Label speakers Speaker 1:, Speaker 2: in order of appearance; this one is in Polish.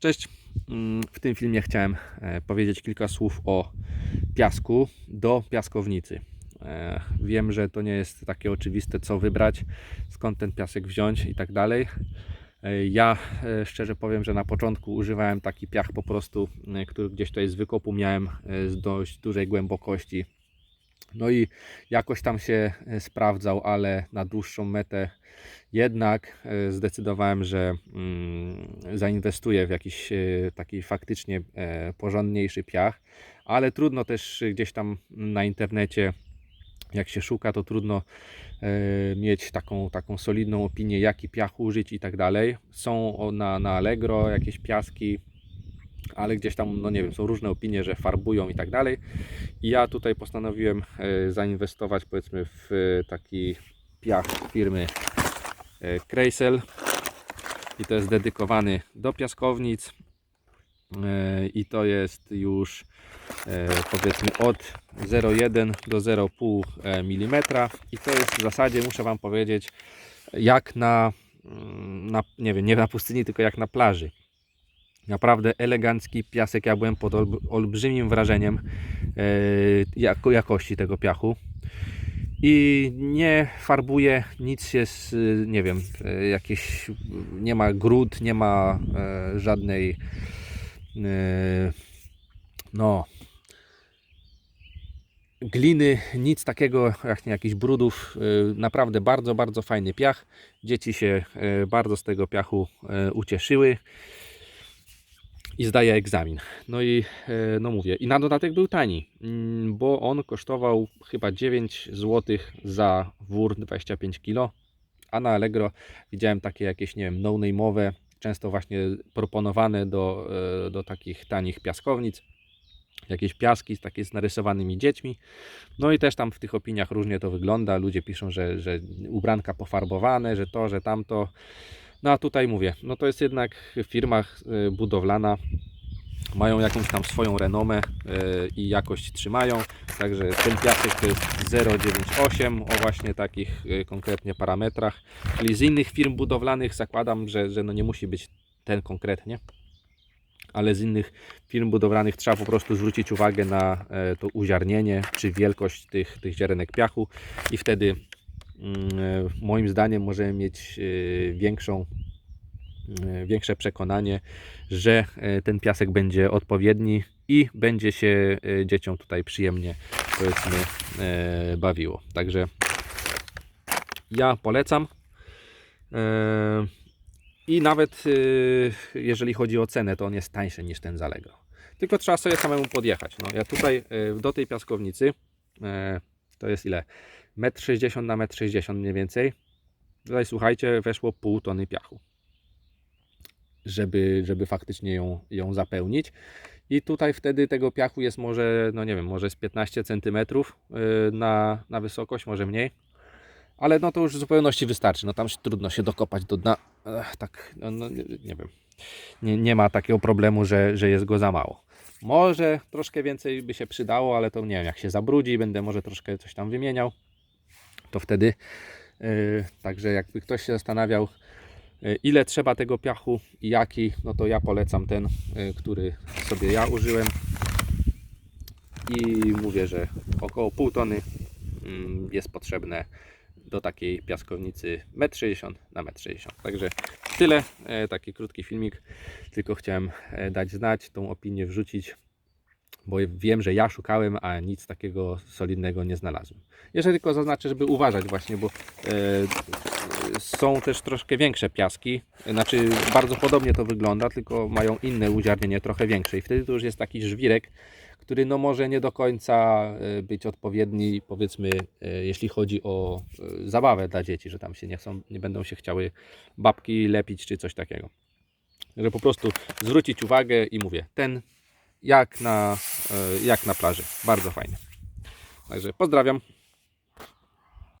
Speaker 1: Cześć. Mm, W tym filmie chciałem e, powiedzieć kilka słów o piasku do piaskownicy. E, Wiem, że to nie jest takie oczywiste, co wybrać, skąd ten piasek wziąć i tak dalej. E, Ja szczerze powiem, że na początku używałem taki piach po prostu, który gdzieś tutaj z wykopu miałem z dość dużej głębokości. No i jakoś tam się e, sprawdzał, ale na dłuższą metę jednak e, zdecydowałem, że mm, zainwestuję w jakiś e, taki faktycznie porządniejszy piach, ale trudno też gdzieś tam na internecie, jak się szuka, to trudno mieć taką, taką solidną opinię, jaki piach użyć i tak dalej. Są na, na Allegro jakieś piaski, ale gdzieś tam, no nie wiem, są różne opinie, że farbują i tak dalej. I ja tutaj postanowiłem e, zainwestować powiedzmy w e, taki piach firmy e, Kreisel i to jest dedykowany do piaskownic E, i to jest już e, powiedzmy od 0,1 do 0,5 mm i to jest w zasadzie muszę Wam powiedzieć jak na, mm, na nie wiem, nie na pustyni, tylko jak na plaży. Naprawdę elegancki piasek. Ja byłem pod olb- olbrzymim wrażeniem e, jako, jakości tego piachu. I nie farbuje, nic się, z, nie wiem, e, jakieś, nie ma grud, nie ma e, żadnej, e, no, gliny, nic takiego, jak nie jakichś brudów. E, naprawdę bardzo, bardzo fajny piach. Dzieci się e, bardzo z tego piachu e, ucieszyły i zdaje egzamin. No i e, no mówię, i na dodatek był tani, mm, bo on kosztował chyba 9 zł za wór 25 kg, a na Allegro widziałem takie jakieś, nie wiem, no-name'owe, często właśnie proponowane do, e, do takich tanich piaskownic. Jakieś piaski z takie z narysowanymi dziećmi. No i też tam w tych opiniach różnie to wygląda. Ludzie piszą, że, że ubranka pofarbowane, że to, że tamto. No a tutaj mówię, no to jest jednak firma y, budowlana, mają jakąś tam swoją renomę y, i jakość trzymają. Także ten piasek to jest 0,98 o właśnie takich y, konkretnie parametrach. Czyli z innych firm budowlanych zakładam, że, że no nie musi być ten konkretnie. Ale z innych firm budowlanych trzeba po prostu zwrócić uwagę na e, to uziarnienie czy wielkość tych, tych ziarenek piachu i wtedy moim zdaniem możemy mieć e, większą e, większe przekonanie, że e, ten piasek będzie odpowiedni i będzie się e, dzieciom tutaj przyjemnie powiedzmy e, bawiło. Także ja polecam. E, I nawet e, jeżeli chodzi o cenę, to on jest tańszy niż ten z Allegro. Tylko trzeba sobie samemu podjechać. No, ja tutaj e, do tej piaskownicy e, to jest ile? 1,60 m na 1,60 m mniej więcej. Tutaj słuchajcie, weszło pół tony piachu żeby, żeby faktycznie ją, ją zapełnić. I tutaj wtedy tego piachu jest może, no nie wiem, może z 15 cm na, na wysokość, może mniej. Ale no to już w zupełności wystarczy. No tam trudno się dokopać do dna. Ech, tak, no, no, nie, nie wiem. Nie, nie ma takiego problemu, że, że jest go za mało. Może troszkę więcej by się przydało, ale to nie wiem, jak się zabrudzi i będę może troszkę coś tam wymieniał, to wtedy. Yy, także jakby ktoś się zastanawiał, E, Ile trzeba tego piachu i jaki, no to ja polecam ten, e, który sobie ja użyłem. I mówię, że około pół tony mm, jest potrzebne do takiej piaskownicy 1,60 m na 1,60 m. Także tyle, e, taki krótki filmik. Tylko chciałem e, dać znać, tą opinię wrzucić, bo wiem, że ja szukałem, a nic takiego solidnego nie znalazłem. Jeszcze tylko zaznaczę, żeby uważać właśnie, bo e, są też troszkę większe piaski, znaczy bardzo podobnie to wygląda, tylko mają inne uziarnienie, trochę większe i wtedy to już jest taki żwirek, który no może nie do końca e, być odpowiedni, powiedzmy, e, jeśli chodzi o e, zabawę dla dzieci, że tam się nie chcą, nie będą się chciały babki lepić czy coś takiego. Że po prostu zwrócić uwagę i mówię, ten jak na, jak na plaży, bardzo fajny. Także pozdrawiam.